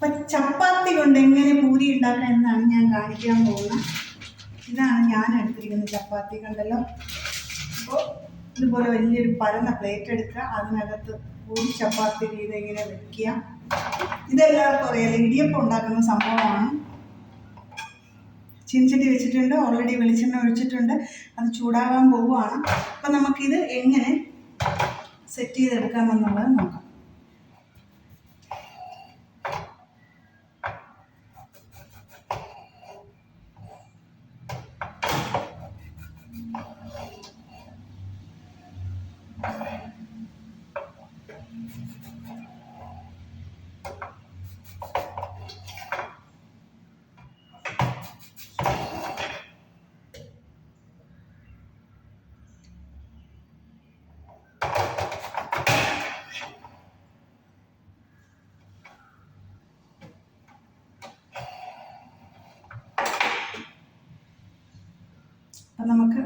അപ്പം ചപ്പാത്തി കൊണ്ട് എങ്ങനെ പൂരി ഉണ്ടാക്കാം എന്നാണ് ഞാൻ കാണിക്കാൻ പോകുന്നത്. ഇതാണ് ഞാൻ എടുത്തിരിക്കുന്ന ചപ്പാത്തി കണ്ടല്ലോ. അപ്പോൾ ഇതുപോലെ വലിയൊരു പരന്ന പ്ലേറ്റ് എടുക്കുക. അതിനകത്ത് പൂരി ചപ്പാത്തി രീതി ഇങ്ങനെ വെക്കുക. ഇതെല്ലാവർക്കും അറിയാലോ ഇടിയപ്പം ഉണ്ടാക്കുന്ന സംഭവമാണ്. ചിൻചട്ടി വെച്ചിട്ടുണ്ട്. ഓൾറെഡി വെളിച്ചെണ്ണ ഒഴിച്ചിട്ടുണ്ട്. അത് ചൂടാകാൻ പോവുകയാണ്. അപ്പം നമുക്കിത് എങ്ങനെ സെറ്റ് ചെയ്തെടുക്കാമെന്നുള്ളത് നോക്കാം. അപ്പം നമുക്ക്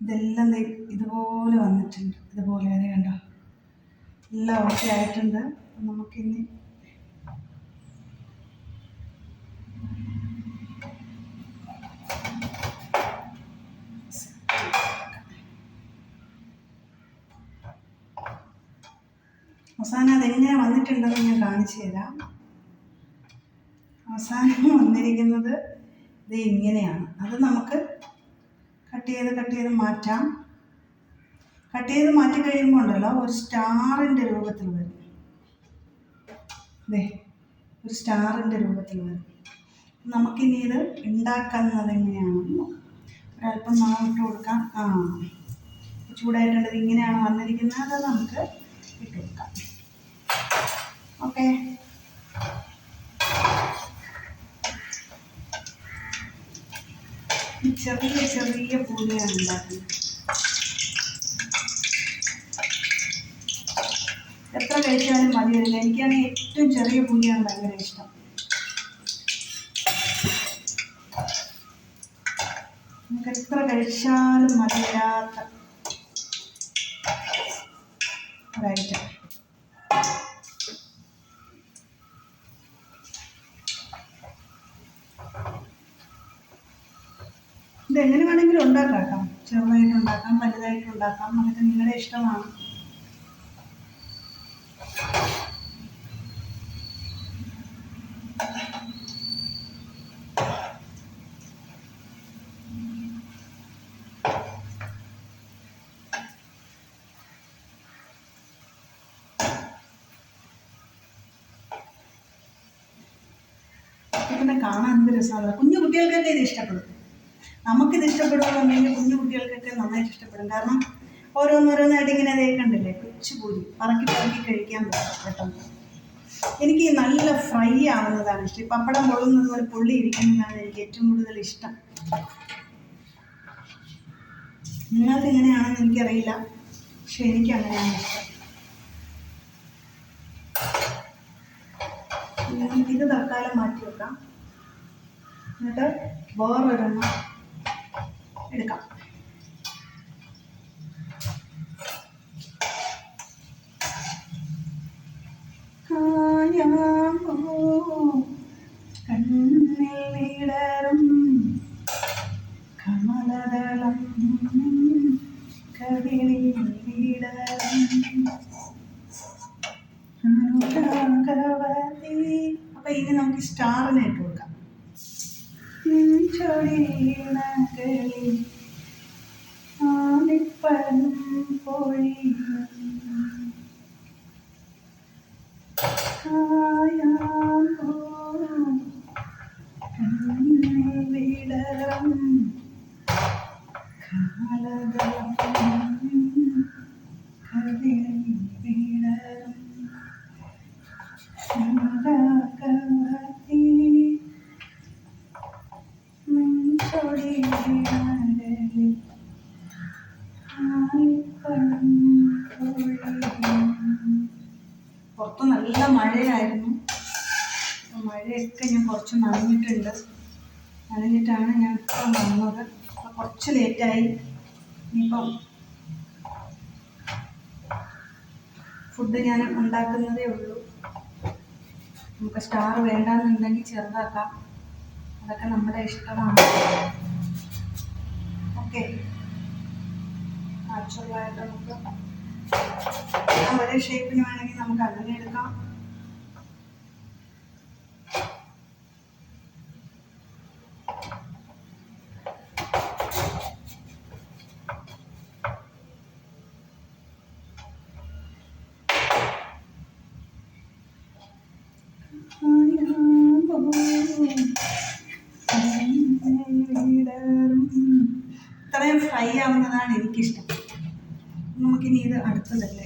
ഇതെല്ലാം ഇതുപോലെ വന്നിട്ടുണ്ട്. ഇതുപോലെ അത് കണ്ടോ? എല്ലാം ഓക്കെ ആയിട്ടുണ്ട്. നമുക്കിനി അവസാനം അതെങ്ങനെ വന്നിട്ടുണ്ടെന്ന് ഞാൻ കാണിച്ചു തരാം. അവസാനം വന്നിരിക്കുന്നത് ഇത് ഇങ്ങനെയാണ്. അത് നമുക്ക് കട്ട് ചെയ്ത് കട്ട് ചെയ്ത് മാറ്റാം. കട്ട് ചെയ്ത് മാറ്റി കഴിയുമ്പോൾ ഉണ്ടല്ലോ ഒരു സ്റ്റാറിന്റെ രൂപത്തിൽ വരും. അതെ ഒരു സ്റ്റാറിന്റെ രൂപത്തിൽ വരും. നമുക്കിനി ഇത് ഉണ്ടാക്കുന്നത് എങ്ങനെയാണെന്ന് ഒരല്പം മാവിട്ട് കൊടുക്കാം. ആ ചൂടായിട്ടുണ്ടത് ഇങ്ങനെയാണ് വന്നിരിക്കുന്നത്. അത് നമുക്ക് ഇട്ട് കൊടുക്കാം. ഓക്കെ. ചെറിയ ചെറിയ പൂരിയാണ് ഉണ്ടാക്കുന്നത്. എത്ര കഴിച്ചാലും മതിയല്ല എനിക്കാണെങ്കിൽ ഏറ്റവും ചെറിയ പൂരിയാണ് ഭയങ്കര ഇഷ്ടം. നമുക്ക് എത്ര കഴിച്ചാലും മതിയാത്ത ഒരൈറ്റം ഇത് എങ്ങനെ വേണമെങ്കിലും ഉണ്ടാക്കാം. ചെറുതായിട്ട് ഉണ്ടാക്കാം വലുതായിട്ട് ഉണ്ടാക്കാം. അതൊക്കെ നിങ്ങളുടെ ഇഷ്ടമാണ്. കാണാൻ എന്ത് രസമാണ്. കുഞ്ഞു കുട്ടികൾക്കൊക്കെ ഇത് ഇഷ്ടപ്പെടും? നമുക്കിത് ഇഷ്ടപ്പെടുകയാണെങ്കിൽ കുഞ്ഞു കുട്ടികൾക്കൊക്കെ നന്നായിട്ട് ഇഷ്ടപ്പെടും. കാരണം ഓരോന്നോരോന്നായിട്ട് ഇങ്ങനെ അതേ കണ്ടില്ലേ കൊച്ചു പൂരി പറക്കി പറക്കി കഴിക്കാൻ പറ്റും പെട്ടെന്ന് എനിക്ക് നല്ല ഫ്രൈ ആവുന്നതാണ് ഇഷ്ടം. പപ്പടം പൊള്ളുന്നത് പോലെ പൊള്ളി ഇരിക്കുന്നതാണ് എനിക്ക് ഏറ്റവും കൂടുതൽ ഇഷ്ടം. നിങ്ങൾക്ക് എങ്ങനെയാണെന്ന് എനിക്കറിയില്ല. പക്ഷെ എനിക്ക് അങ്ങനെയാണ് ഇഷ്ടം. ഇത് തൽക്കാലം മാറ്റി വെക്കാം. എന്നിട്ട് വേറൊരെണ്ണം എടുക്കാം. കണ്ണിലിടറും കമലദളം കവിളിൽ അപ്പൊ ഇനി നമുക്ക് സ്റ്റാറിനെ ഇട്ട്. ചൊടിയിണകളിൽ ആലിപ്പഴം പൊഴിയും വിടരും കാലദളം കവിളിൽ കുറച്ച് ലേറ്റായി ഇനിയിപ്പം ഫുഡ് ഞാൻ ഉണ്ടാക്കുന്നതേ ഉള്ളൂ. നമുക്ക് സ്റ്റാർ വേണ്ടാന്നുണ്ടെങ്കിൽ ചെറുതാക്കാം. അതൊക്കെ നമ്മുടെ ഇഷ്ടമാണ്. ഓക്കെ നാച്ചുറലായിട്ട് നമുക്ക് ഒരേ ഷേപ്പിന് വേണമെങ്കിൽ നമുക്ക് അങ്ങനെ എടുക്കാം. ഫ്രൈ ആവുന്നതാണ് എനിക്കിഷ്ടം. നമുക്കിനി ഇത് അടുത്തതല്ലേ?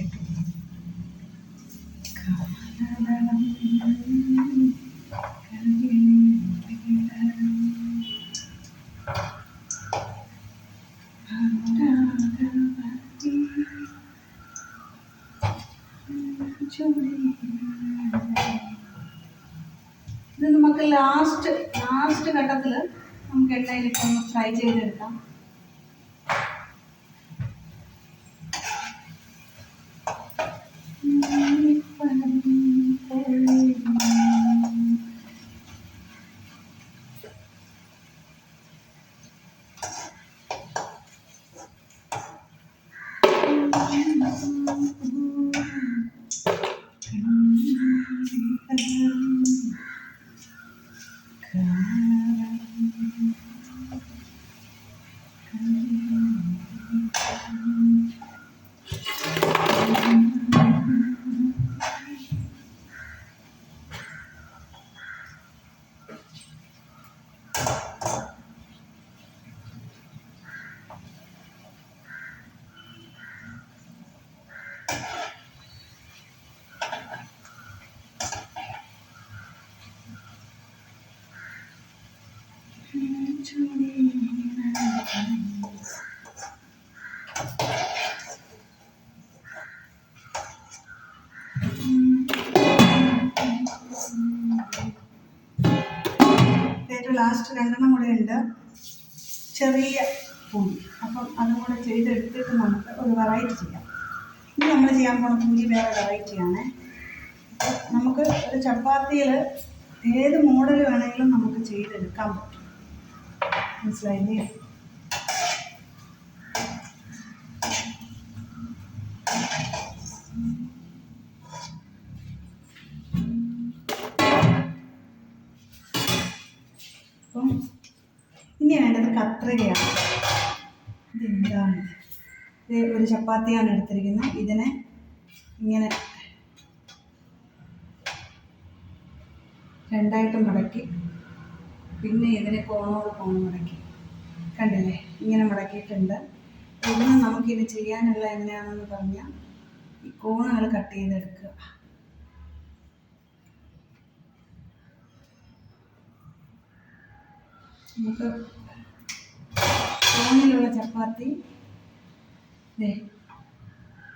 ഇത് നമുക്ക് ലാസ്റ്റ് ലാസ്റ്റ് ഘട്ടത്തിൽ നമുക്ക് എണ്ണയിലിട്ട് ഒന്ന് ഫ്രൈ ചെയ്തെടുക്കാം. ലാസ്റ്റ് രണ്ടെണ്ണം കൂടെ ഉണ്ട്. ചെറിയ പൂരി അപ്പം അതും കൂടെ ചെയ്തെടുത്തിട്ട് നമുക്ക് ഒരു വെറൈറ്റി ചെയ്യാം. ഇനി നമ്മൾ ചെയ്യാൻ പോണ പൂരി വേറെ വെറൈറ്റിയാണ് നമുക്ക് ഒരു ചപ്പാത്തിയിൽ ഏത് മോഡൽ വേണമെങ്കിലും നമുക്ക് ചെയ്തെടുക്കാൻ പറ്റും മനസ്സിലായില്ലേ? അപ്പം ഇനി വേണ്ടത് കത്രികയാണ്. ഇതെന്താണ്? ഇത് ഒരു ചപ്പാത്തിയാണ് എടുത്തിരിക്കുന്നത്. ഇതിനെ ഇങ്ങനെ രണ്ടായിട്ട് മടക്കി. പിന്നെ ഇതിനെ കോണോട് കോണ് മുടക്കി. കണ്ടില്ലേ? ഇങ്ങനെ മുടക്കിയിട്ടുണ്ട്. പിന്നെ നമുക്കിത് ചെയ്യാനുള്ള എങ്ങനെയാണെന്ന് പറഞ്ഞാൽ ഈ കോണുകൾ കട്ട് ചെയ്തെടുക്കുക. നമുക്ക് കോണിലുള്ള ചപ്പാത്തി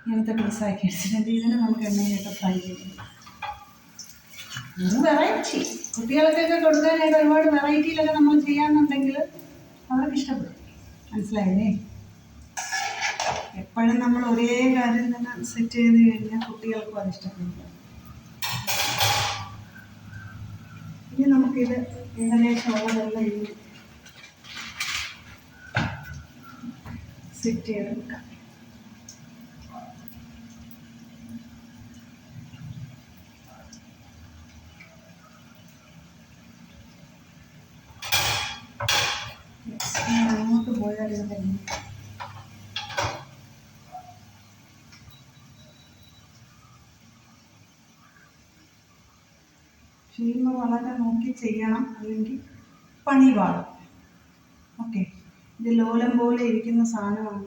ഇങ്ങനത്തെ പീസാക്കി എടുത്തിട്ടുണ്ട്. ഇതിനെ നമുക്ക് എണ്ണയിലിട്ട് ഫ്രൈ ചെയ്യും. വെറൈറ്റി കുട്ടികൾക്കൊക്കെ കൊടുക്കാനായിട്ട് ഒരുപാട് വെറൈറ്റിയിലൊക്കെ നമ്മൾ ചെയ്യാന്നുണ്ടെങ്കിൽ അവർക്ക് ഇഷ്ടപ്പെടും. മനസ്സിലായില്ലേ? എപ്പോഴും നമ്മൾ ഒരേ കാര്യം തന്നെ സെറ്റ് ചെയ്ത് കഴിഞ്ഞാൽ കുട്ടികൾക്കും അത് ഇഷ്ടപ്പെടില്ല ഇനി നമുക്കിത് ഏകദേശം ഉള്ളതെല്ലാം ഇനി സെറ്റ് ചെയ്തെടുക്കാം Yes, ഞാൻ അങ്ങോട്ട് പോയാൽ ഇത് തന്നെ ചെയ്യുമ്പോൾ വളരെ നോക്കി ചെയ്യണം അല്ലെങ്കിൽ പണി പാടും. ഓക്കെ. ഇത് ലോലം പോലെ ഇരിക്കുന്ന സാധനമാണ്.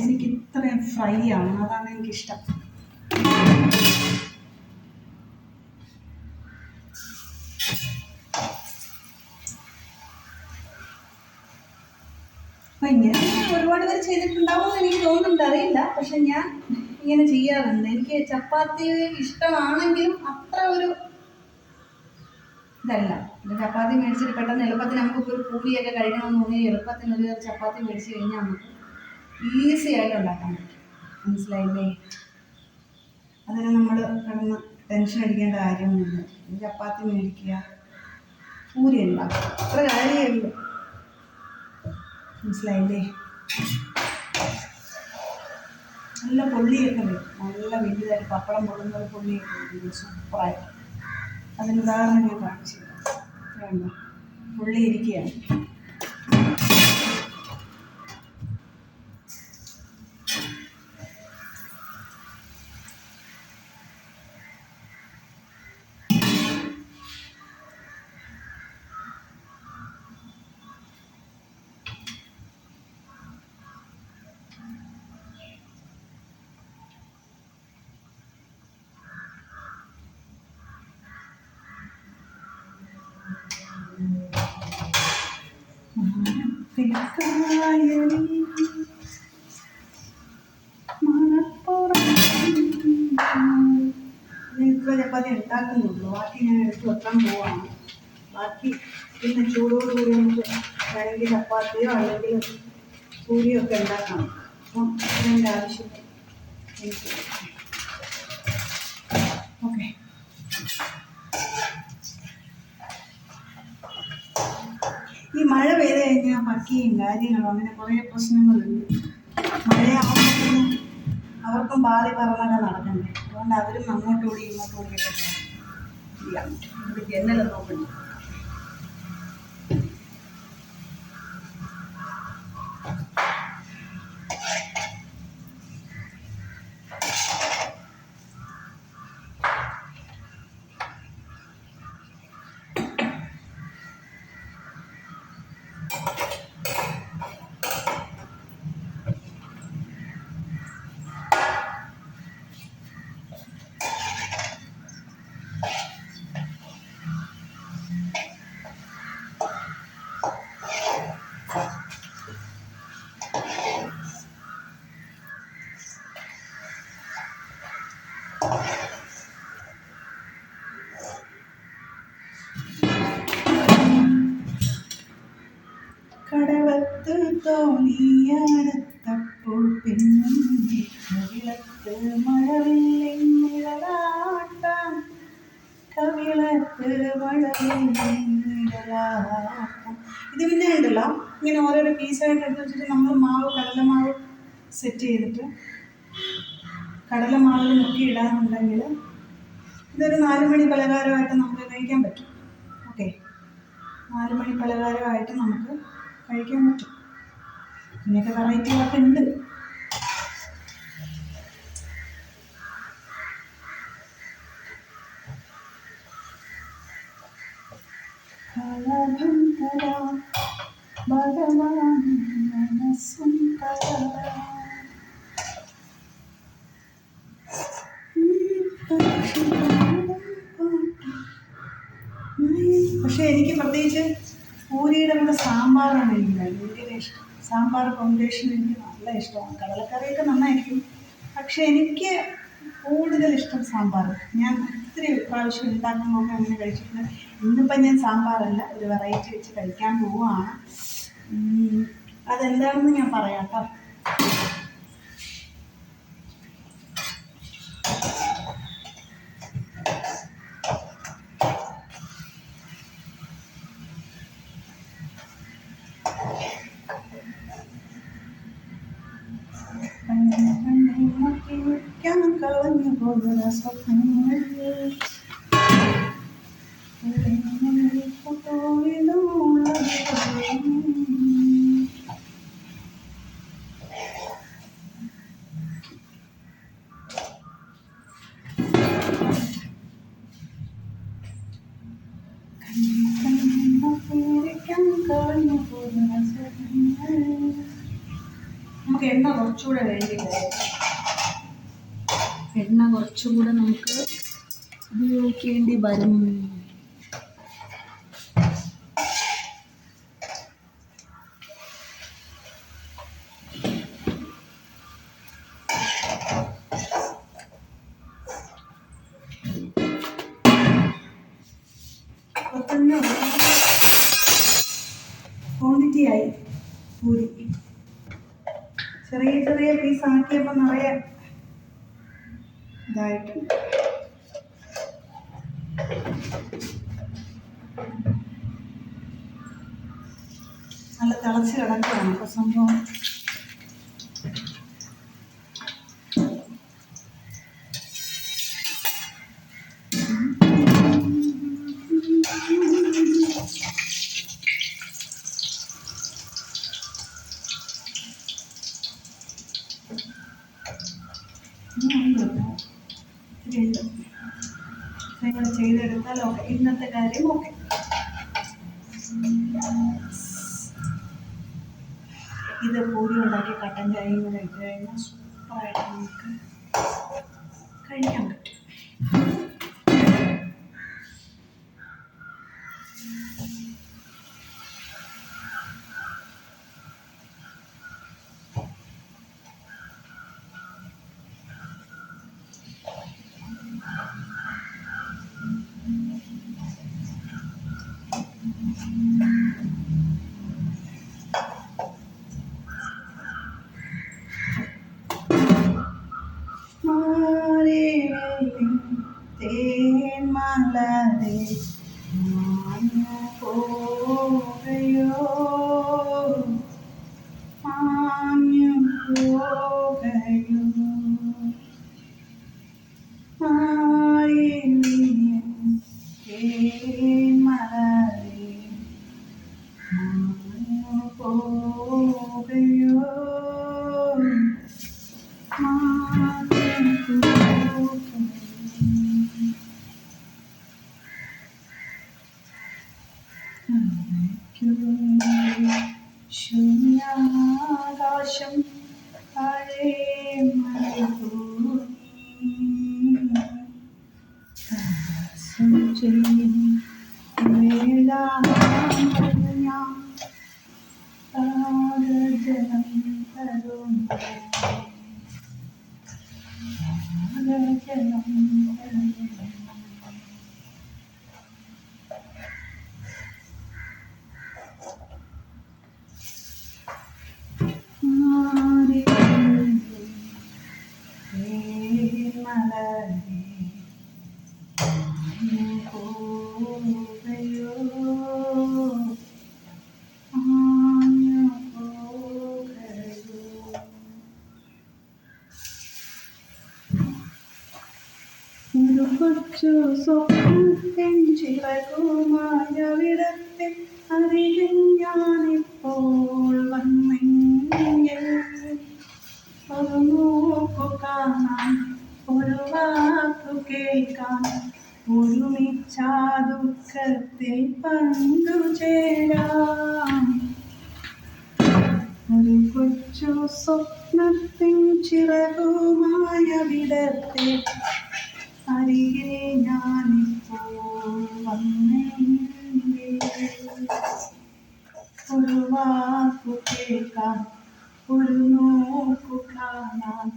എനിക്ക് ഇത്രയും ഫ്രൈ ആണ്. അതാണ് എനിക്കിഷ്ടം. ഇങ്ങനെ ഒരുപാട് പേര് ചെയ്തിട്ടുണ്ടാവും എന്ന് എനിക്ക് തോന്നുന്നുണ്ട്. അറിയില്ല. പക്ഷെ ഞാൻ ഇങ്ങനെ ചെയ്യാറുണ്ട്. എനിക്ക് ചപ്പാത്തി ഇഷ്ടമാണെങ്കിലും അത്ര ഒരു ഇതല്ല. ഇത് ചപ്പാത്തി മേടിച്ചിട്ട് പെട്ടെന്ന് എളുപ്പത്തിന് നമുക്ക് ഒരു പൂരിയൊക്കെ കഴിക്കണമെന്ന് തോന്നി എളുപ്പത്തിന് ഒരു ചപ്പാത്തി മേടിച്ച് കഴിഞ്ഞാൽ നമുക്ക് ഈസി ആയിട്ട് ഉണ്ടാക്കാൻ പറ്റും. മനസ്സിലായില്ലേ? അതിന് നമ്മൾ കിടന്ന് ടെൻഷൻ അടിക്കേണ്ട കാര്യമൊന്നുമില്ല. ചപ്പാത്തി മേടിക്കുക പൂരി ഉണ്ടാക്കുക. അത്ര കാര്യമേ ഉള്ളൂ. മനസ്സിലായില്ലേ? നല്ല പൊള്ളിയൊക്കെ വരും. നല്ല വലുതായിട്ട് പപ്പടം പൊള്ളുന്ന ഒരു പൊള്ളിയൊക്കെ വരും. സൂപ്പറായിട്ട് അതിന് ഉദാഹരണം ഞാൻ കാണിച്ചു വേണ്ട പൊള്ളി ഇത്ര ചപ്പാത്തി ഉണ്ടാക്കുന്നുള്ളൂ ബാക്കി ഞാൻ എടുത്ത് വെക്കാൻ പോവാണ്. ബാക്കി പിന്നെ ചൂടോടുകൂടി നമുക്ക് വേണമെങ്കിൽ ചപ്പാത്തിയോ അല്ലെങ്കിൽ പൂരിയോ ഒക്കെ ഉണ്ടാക്കണം. അപ്പം അതിന്റെ ആവശ്യം എനിക്ക് ഓക്കെ ഈ മഴ പെയ്ത് പക്കിയും കാര്യങ്ങളും അങ്ങനെ കുറേ പ്രശ്നങ്ങളുണ്ട്. മഴയാകുമ്പോഴത്തേക്കും അവർക്കും പാതി പറന്നൊക്കെ നടക്കണ്ടേ. അതുകൊണ്ട് അവരും അങ്ങോട്ടും കൂടി ഇങ്ങോട്ടും കൂടിയൊക്കെ ചെയ്യാം ഇവിടെ ജനലും നോക്കണ്ട? തോണിയടുത്തപ്പോൾ പിന്നിന്റെ കവിളത്ത് മഴവില്ലിടലാട്ടം കവിളത്ത് മഴവില്ലിടലാട്ടം ഇത് പിന്നെ ഉണ്ടല്ലോ ഇങ്ങനെ ഓരോരോ പീസായിട്ട് എടുത്ത് വെച്ചിട്ട് നമ്മൾ മാവ് കടലമാവ് സെറ്റ് ചെയ്തിട്ട് കടലമാവിൽ മുക്കി ഇടാന്നുണ്ടെങ്കിൽ ഇതൊരു നാല് മണി പലഹാരമായിട്ട് നമുക്ക് കഴിക്കാൻ പറ്റും. ഓക്കെ നാല് മണി പലഹാരമായിട്ട് നമുക്ക് കഴിക്കാൻ പറ്റും. ഇങ്ങനെയൊക്കെ വെറൈറ്റികളൊക്കെ ഉണ്ട്. പക്ഷെ എനിക്ക് പ്രത്യേകിച്ച് പൂരിയുടെ കൂടെ സാമ്പാറാണ് എനിക്ക് ഭയങ്കര ഇഷ്ടം. സാമ്പാർ കോമ്പിനേഷൻ എനിക്ക് നല്ല ഇഷ്ടമാണ്. കടലക്കറിയൊക്കെ നന്നായിരിക്കും. പക്ഷേ എനിക്ക് കൂടുതൽ ഇഷ്ടം സാമ്പാർ. ഞാൻ ഒത്തിരി പ്രാവശ്യം ഉണ്ടാക്കുമ്പോൾ അങ്ങനെ കഴിച്ചിട്ടുണ്ട്. ഇന്നിപ്പം ഞാൻ സാമ്പാറല്ല ഒരു വെറൈറ്റി വെച്ച് കഴിക്കാൻ പോവുകയാണ്. അതെന്താണെന്ന് ഞാൻ പറയാം കേട്ടോ. na sua frente. കുറച്ചുകൂടെ നമുക്ക് ഉപയോഗിക്കേണ്ടി വരും. ക്വാണ്ടിറ്റി ആയി പൂരി ചെറിയ ചെറിയ പീസ് ആക്കിയപ്പോൾ നിറയെ ഇതായിട്ടുണ്ട് നല്ല തിളച്ച് കിടക്കുകയാണ് അപ്പോൾ സംഭവം. നിങ്ങൾ ചെയ്തെടുത്താൽ ഓക്കെ. ഇന്നത്തെ കാര്യം ഓക്കെ. ഇത് പൂരി ഉണ്ടാക്കി കട്ടൻ ചായയും കൂടെ കഴിഞ്ഞാൽ സൂപ്പറായിട്ട് നമുക്ക് കഴിക്കാൻ everything താഴെ ഞാൻ സ്വപ്നത്തിൻ ചിറകുമായ വിടത്തിൽ അരികിൽ ഞാനിപ്പോൾ വന്നെങ്കിൽ ഒരു ഒരു വാക്കു കേൾക്കാൻ. ഒരുമിച്ച ദുഃഖത്തിൽ പങ്കുചേരാം ഒരു കൊച്ചു സ്വപ്നത്തിൻ ചിറകുമായ വിടത്തിൽ അരികെ ഞാനിപ്പോൾ വന്നെങ്കിൽ ഒരു വാക്കു കേൾക്കാൻ ഒരു നോക്കു കാണാൻ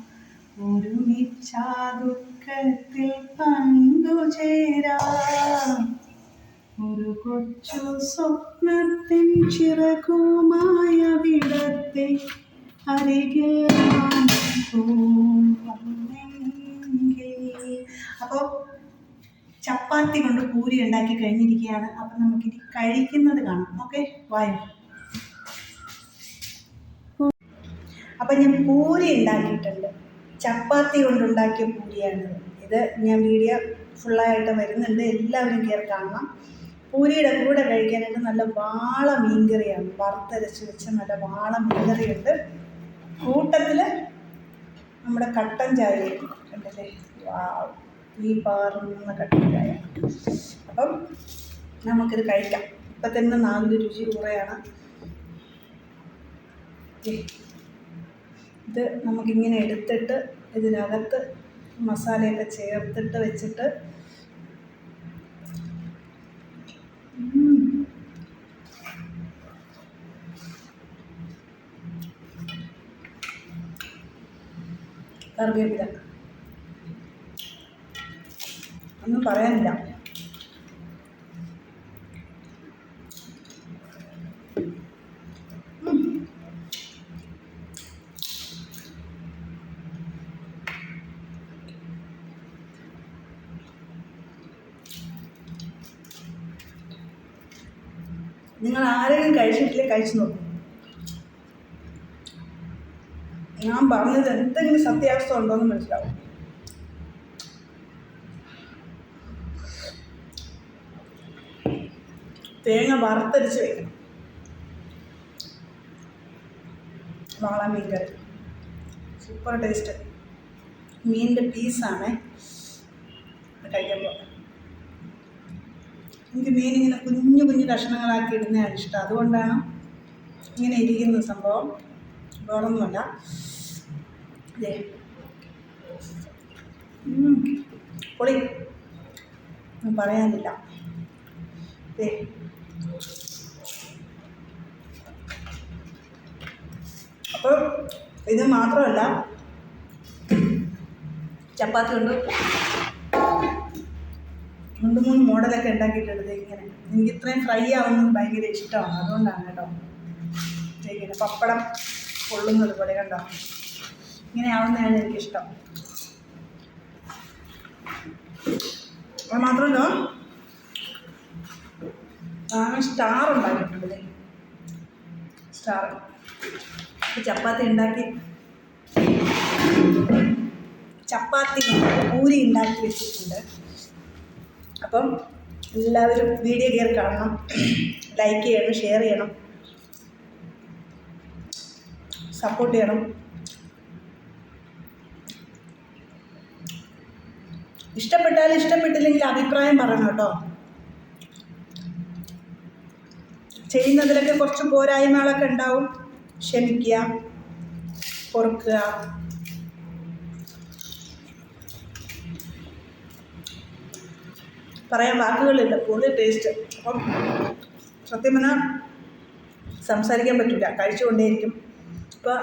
ഒരുമിച്ച ദുഃഖത്തിൽ പങ്കുചേരാം ഒരു കൊച്ചു സ്വപ്നത്തിൻ ചിറകുമായ വിടത്തെ അരികെ അപ്പോൾ ചപ്പാത്തി കൊണ്ട് പൂരി ഉണ്ടാക്കി കഴിഞ്ഞിരിക്കുകയാണ്. അപ്പം നമുക്കിനി കഴിക്കുന്നത് കാണാം. ഓക്കെ വായോ. അപ്പം ഞാൻ പൂരി ഉണ്ടാക്കിയിട്ടുണ്ട്. ചപ്പാത്തി കൊണ്ടുണ്ടാക്കിയ പൂരിയാണിത് ഇത്. ഞാൻ വീഡിയോ ഫുള്ളായിട്ട് വരുന്നുണ്ട്. എല്ലാവരും കയറി കാണണം. പൂരിയുടെ കൂടെ കഴിക്കാനായിട്ട് നല്ല വാള മീൻകറിയാണ്. വറുത്തരച്ച് വെച്ച നല്ല വാള മീൻകറിയുണ്ട്. കൂട്ടത്തിൽ നമ്മുടെ കട്ടൻ ചായ കണ്ടല്ലേ? വാവ് ഈ പാറുന്ന കട്ടിലായ. അപ്പം നമുക്കിത് കഴിക്കാം. ഇപ്പം തന്നെ നാല് രുചി കുറയാണ്. ഇത് നമുക്കിങ്ങനെ എടുത്തിട്ട് ഇതിനകത്ത് മസാലയൊക്കെ ചേർത്തിട്ട് വെച്ചിട്ട്. കറിവേപ്പില. ഒന്നും പറയാനില്ല. നിങ്ങൾ ആരെങ്കിലും കഴിച്ചിട്ടില്ല കഴിച്ചു നോക്കും. ഞാൻ പറഞ്ഞത് എന്തെങ്കിലും സത്യാവസ്ഥ ഉണ്ടോ എന്ന് മനസ്സിലാവും. തേങ്ങ വറുത്തരിച്ച് വെക്കണം. വാള മീൻ കറി. സൂപ്പർ ടേസ്റ്റ് മീനിന്റെ പീസാണ് കഴിക്കുമ്പോൾ എനിക്ക് മീൻ ഇങ്ങനെ കുഞ്ഞു കുഞ്ഞു കഷ്ണങ്ങളാക്കി ഇടുന്നതാണ് ഇഷ്ടം. അതുകൊണ്ടാണ് ഇങ്ങനെ ഇരിക്കുന്ന സംഭവം. വേറൊന്നുമല്ല. പൊളി. പറയാനില്ല. ദേ. അപ്പോൾ ഇത് മാത്രമല്ല ചപ്പാത്തി കൊണ്ട് രണ്ട് മൂന്ന് മോഡലൊക്കെ ഉണ്ടാക്കിയിട്ടുണ്ട് ഇങ്ങനെ. എനിക്ക് ഇത്രയും ഫ്രൈ ആവുന്നത് ഭയങ്കര ഇഷ്ടമാണ്. അതുകൊണ്ടാണ് കേട്ടോ ഇങ്ങനെ പപ്പടം പൊള്ളുന്നത് പോലെ കണ്ടോ? ഇങ്ങനെ ആവുന്നതാണ് എനിക്കിഷ്ടം അത് മാത്രമല്ല സ്റ്റാർ ഉണ്ടാക്കിയിട്ടുണ്ട്. സ്റ്റാർ. ചപ്പാത്തി ഉണ്ടാക്കി. ചപ്പാത്തി പൂരി ഉണ്ടാക്കി വെച്ചിട്ടുണ്ട്. അപ്പം എല്ലാവരും വീഡിയോ കയറി കാണണം. ലൈക്ക് ചെയ്യണം ഷെയർ ചെയ്യണം. സപ്പോർട്ട് ചെയ്യണം. ഇഷ്ടപ്പെട്ടാൽ ഇഷ്ടപ്പെട്ടില്ലെങ്കിൽ അഭിപ്രായം പറയണം കേട്ടോ. ചെയ്യുന്നതിലൊക്കെ കുറച്ച് പോരായ്മകളൊക്കെ ഉണ്ടാവും. ക്ഷമിക്കുക പൊറുക്കുക പറയാൻ വാക്കുകളില്ല പൊളി ടേസ്റ്റ് അപ്പം സത്യം പറഞ്ഞാൽ സംസാരിക്കാൻ പറ്റില്ല കഴിച്ചുകൊണ്ടേയിരിക്കും. ഇപ്പോൾ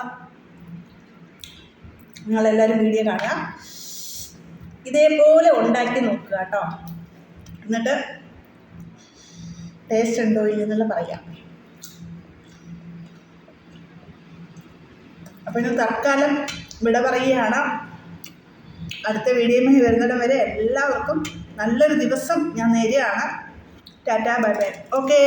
നിങ്ങളെല്ലാവരും വീഡിയോ കാണുക. ഇതേപോലെ ഉണ്ടാക്കി നോക്കുക കേട്ടോ. എന്നിട്ട് ടേസ്റ്റ് ഉണ്ടോ ഇല്ലെന്നുള്ള പറയാം. അപ്പോൾ ഇന്ന് തൽക്കാലം വിട പറയുകയാണ്. അടുത്ത വീഡിയോയുമായി വരുന്നിടം വരെ എല്ലാവർക്കും നല്ലൊരു ദിവസം ഞാൻ നേരെയാണ് ടാറ്റാ ബൈ ബൈ. ഓക്കേ.